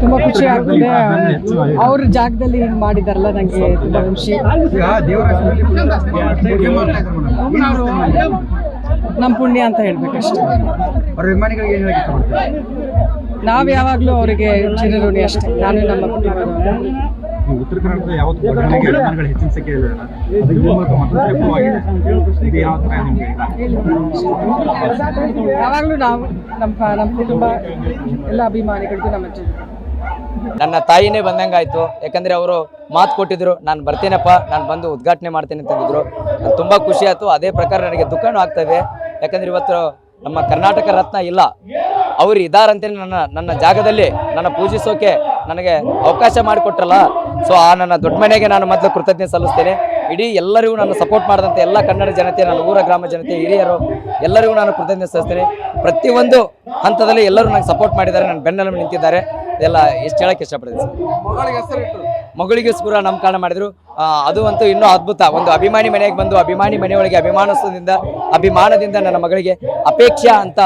ತುಂಬಾ ಖುಷಿ ಆಗ್ತದೆ. ಅವ್ರ ಜಾಗದಲ್ಲಿ ಹಿಂಗ್ ಮಾಡಿದಾರಲ್ಲ ನಂಗೆ ತುಂಬಾ ಖುಷಿ. ನಮ್ ಪುಣ್ಯ ಅಂತ ಹೇಳ್ಬೇಕಷ್ಟೇ. ನಾವು ಅಭಿಮಾನಿಗಳಿಗೆ ಏನು ನಾವ್ ಅವರಿಗೆ ಚಿರಋಣಿ ಅಷ್ಟೇ. ನಾನು ನಮ್ಮ ಕುಟುಂಬದವರು. ಉತ್ತರ ಕರ್ನಾಟಕದ ಯಾವತ್ತು ಘಟನೆಗೆ ಅಭಿಮಾನಿಗಳು ಹೆಚ್ಚಿನ ಸಂಖ್ಯೆ ಇದೆ ಅದಕ್ಕೆ ನಿಮ್ಮ ಮೂಲಕ ಮತ್ತೊಂದು ವ್ಯಕ್ತವಾಗಿದೆ ಇದು ಯಾವ ಥರ ನಿಮಗೆ? ಯಾವಾಗ್ಲೂ ನಾವು ನಮ್ಮ ನಮ್ಮ ಕುಟುಂಬ ಎಲ್ಲ ಅಭಿಮಾನಿಗಳಿಗೂ ನಮ್ಮ ನನ್ನ ತಾಯಿನೇ ಬಂದಂಗಾಯ್ತು. ಯಾಕಂದ್ರೆ ಅವರು ಮಾತು ಕೊಟ್ಟಿದ್ರು ನಾನು ಬರ್ತೀನಪ್ಪ ನಾನು ಬಂದು ಉದ್ಘಾಟನೆ ಮಾಡ್ತೇನೆ ಅಂತಂದಿದ್ರು ತುಂಬಾ ಖುಷಿ ಆಯ್ತು. ಅದೇ ಪ್ರಕಾರ ನನಗೆ ದುಃಖನೂ ಆಗ್ತದೆ ಯಾಕಂದ್ರೆ ಇವತ್ತು ನಮ್ಮ ಕರ್ನಾಟಕ ರತ್ನ ಇಲ್ಲ. ಅವರು ಇದಾರಂತೇಳಿ ನನ್ನ ನನ್ನ ಜಾಗದಲ್ಲಿ ನನ್ನ ಪೂಜಿಸೋಕೆ ನನಗೆ ಅವಕಾಶ ಮಾಡಿಕೊಟ್ರಲ್ಲ. ಸೊ ಆ ನನ್ನ ದೊಡ್ಡ ಮನೆಗೆ ನಾನು ಮೊದಲು ಕೃತಜ್ಞತೆ ಸಲ್ಲಿಸ್ತೇನೆ. ಇಡೀ ಎಲ್ಲರಿಗೂ ನಾನು ಸಪೋರ್ಟ್ ಮಾಡಿದಂಥ ಎಲ್ಲ ಕನ್ನಡ ಜನತೆ, ನನ್ನ ಊರ ಗ್ರಾಮ ಜನತೆ, ಹಿರಿಯರು, ಎಲ್ಲರಿಗೂ ನಾನು ಕೃತಜ್ಞತೆ ಸಲ್ಲಿಸ್ತೇನೆ. ಪ್ರತಿಯೊಂದು ಹಂತದಲ್ಲಿ ಎಲ್ಲರೂ ನನಗೆ ಸಪೋರ್ಟ್ ಮಾಡಿದ್ದಾರೆ. ನನ್ನ ಬೆನ್ನೆಲುಬು ನಿಂತಿದ್ದಾರೆ. ಇದೆಲ್ಲ ಎಷ್ಟು ಹೇಳಕ್ಕೆ ಇಷ್ಟಪಡ್ತೀನಿ ಸರ್? ಮಗಳಿಗೆ ಸ್ಪೂರ ನಾಮಕರಣ ಮಾಡಿದ್ರು. ಅದು ಅಂತೂ ಇನ್ನೂ ಅದ್ಭುತ. ಒಂದು ಅಭಿಮಾನಿ ಮನೆಗೆ ಬಂದು ಅಭಿಮಾನಿ ಮನೆಯೊಳಗೆ ಅಭಿಮಾನದಿಂದ ಅಭಿಮಾನದಿಂದ ನನ್ನ ಮಗಳಿಗೆ ಅಪೇಕ್ಷಾ ಅಂತ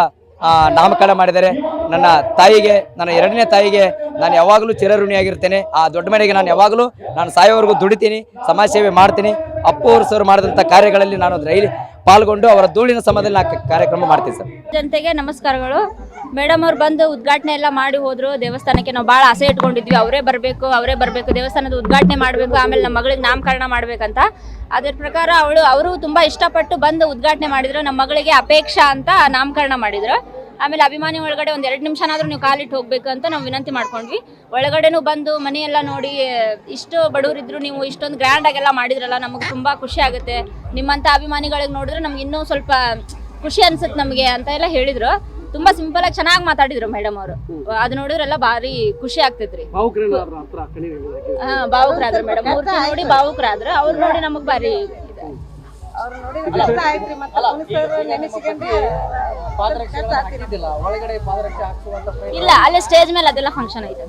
ನಾಮಕರಣ ಮಾಡಿದ್ದಾರೆ. ನನ್ನ ತಾಯಿಗೆ, ನನ್ನ ಎರಡನೇ ತಾಯಿಗೆ ನಾನು ಯಾವಾಗಲೂ ಚಿರಋಣಿಯಾಗಿರ್ತೇನೆ. ಆ ದೊಡ್ಡ ಮನೆಗೆ ನಾನು ಯಾವಾಗಲೂ ನಾನು ಸಾಯೋವರೆಗೂ ದುಡಿತೀನಿ, ಸಮಾಜ ಸೇವೆ ಮಾಡ್ತೀನಿ. ಅಪ್ಪು ಅವರು ಸರ್ ಮಾಡಿದಂಥ ಕಾರ್ಯಗಳಲ್ಲಿ ನಾನು ರೈಲಿ ಪಾಲ್ಗೊಂಡು ಅವರ ಧೂಳಿನ ಸಮಯದಲ್ಲಿ ನಾನು ಕಾರ್ಯಕ್ರಮ ಮಾಡ್ತೀನಿ ಸರ್. ಜನತೆಗೆ ನಮಸ್ಕಾರಗಳು. ಮೇಡಮ್ ಅವ್ರು ಬಂದು ಉದ್ಘಾಟನೆ ಎಲ್ಲ ಮಾಡಿ ಹೋದ್ರು. ದೇವಸ್ಥಾನಕ್ಕೆ ನಾವು ಭಾಳ ಆಸೆ ಇಟ್ಕೊಂಡಿದ್ವಿ. ಅವರೇ ಬರಬೇಕು ಅವರೇ ಬರಬೇಕು. ದೇವಸ್ಥಾನದ ಉದ್ಘಾಟನೆ ಮಾಡಬೇಕು, ಆಮೇಲೆ ನಮ್ಮ ಮಗಳಿಗೆ ನಾಮಕರಣ ಮಾಡಬೇಕಂತ. ಅದ್ರ ಪ್ರಕಾರ ಅವಳು, ಅವರು ತುಂಬ ಇಷ್ಟಪಟ್ಟು ಬಂದು ಉದ್ಘಾಟನೆ ಮಾಡಿದ್ರು. ನಮ್ಮ ಮಗಳಿಗೆ ಅಪೇಕ್ಷಾ ಅಂತ ನಾಮಕರಣ ಮಾಡಿದ್ರು. ಆಮೇಲೆ ಅಭಿಮಾನಿ ಒಳಗಡೆ ಒಂದ್ ಎರಡು ನಿಮಿಷನಾದ್ರೂ ನೀವು ಕಾಲಿಟ್ಟು ಹೋಗ್ಬೇಕು ಅಂತ ನಾವು ವಿನಂತಿ ಮಾಡ್ಕೊಂಡ್ವಿ. ಒಳಗಡೆನೂ ಬಂದು ಮನೆಯೆಲ್ಲ ನೋಡಿ ಇಷ್ಟು ಬಡವರಿದ್ರು ನೀವು ಇಷ್ಟೊಂದು ಗ್ರ್ಯಾಂಡ್ ಆಗೆಲ್ಲ ಮಾಡಿದ್ರಲ್ಲ ನಮಗೆ ತುಂಬಾ ಖುಷಿ ಆಗುತ್ತೆ. ನಿಮ್ಮಂತ ಅಭಿಮಾನಿಗಳಿಗೆ ನೋಡಿದ್ರೆ ನಮ್ಗೆ ಇನ್ನೂ ಸ್ವಲ್ಪ ಖುಷಿ ಅನ್ಸುತ್ತೆ ನಮಗೆ ಅಂತ ಎಲ್ಲ ಹೇಳಿದ್ರು. ತುಂಬಾ ಸಿಂಪಲ್ ಆಗಿ ಚೆನ್ನಾಗಿ ಮಾತಾಡಿದ್ರು ಮೇಡಮ್ ಅವರು. ಅದು ನೋಡಿದ್ರೆಲ್ಲ ಭಾರಿ ಖುಷಿ ಆಗ್ತೈತ್ರಿ. ಹಾ ಭಾವುಕರಾದ್ರು ಮೇಡಮ್ ಮೂರ್ತಿ ನೋಡಿ ಭಾವುಕರಾದ್ರು. ಅವ್ರು ನೋಡಿ ನಮಗ್ ಭಾರಿ ಇದೆ. ಇಲ್ಲ ಅಲ್ಲೇ ಸ್ಟೇಜ್ ಮೇಲೆ ಅದೆಲ್ಲ ಫಂಕ್ಷನ್ ಐತೆ.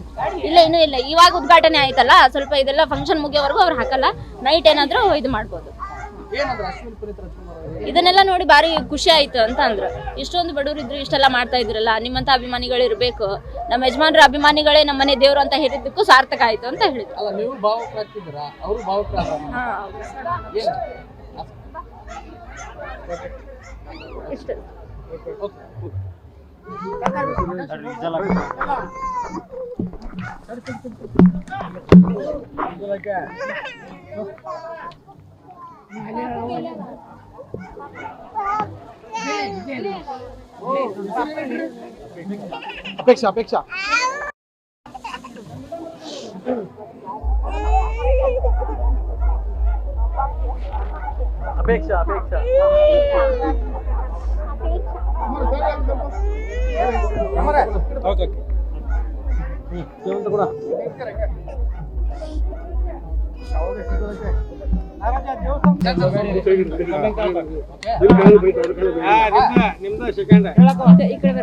ಇಲ್ಲ ಇನ್ನೂ ಇಲ್ಲ. ಇವಾಗ ಉದ್ಘಾಟನೆ ಆಯ್ತಲ್ಲ ಸ್ವಲ್ಪ ಇದೆಲ್ಲ ಫಂಕ್ಷನ್ ಮುಗಿಯೋವರೆಗೂ ಅವ್ರು ಹಾಕಲ್ಲ. ನೈಟ್ ಏನಾದ್ರು ಇದು ಮಾಡ್ಬೋದು. ಇದನ್ನೆಲ್ಲ ನೋಡಿ ಬಾರಿ ಖುಷಿ ಆಯ್ತು ಅಂತ ಅಂದ್ರು. ಇಷ್ಟೊಂದು ಬಡವರು ಇದ್ರು ಇಷ್ಟೆಲ್ಲ ಮಾಡ್ತಾ ಇದ್ರಲ್ಲ ನಿಮ್ಮಂತ ಅಭಿಮಾನಿಗಳು ಇರ್ಬೇಕು. ನಮ್ಮ ಯಜಮಾನ್ರ ಅಭಿಮಾನಿಗಳೇ ನಮ್ಮ ಮನೆ ದೇವ್ರು ಅಂತ ಹೇಳಿದ್ದಕ್ಕೂ ಸಾರ್ಥಕ ಆಯ್ತು ಅಂತ ಹೇಳಿದ್ರು. ಅಲ್ಲ ನೀವು ಭಾವುಕರಾಗ್ತಿದ್ದೀರ ಅವರು ಕೂಡ ಓಕೆ ಓಕೆ ನಿಮ್ದ ಸೆಕೆಂಡ್ ಕಡೆ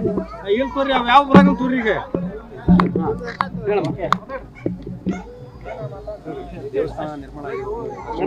ಇಲ್ಲಿ ತೋರಿ ಅವ್ ಯಾವ ಬರಂಗ ತೋರಿ ಈಗ ದೇವಸ್ಥಾನ ನಿರ್ಮಾಣ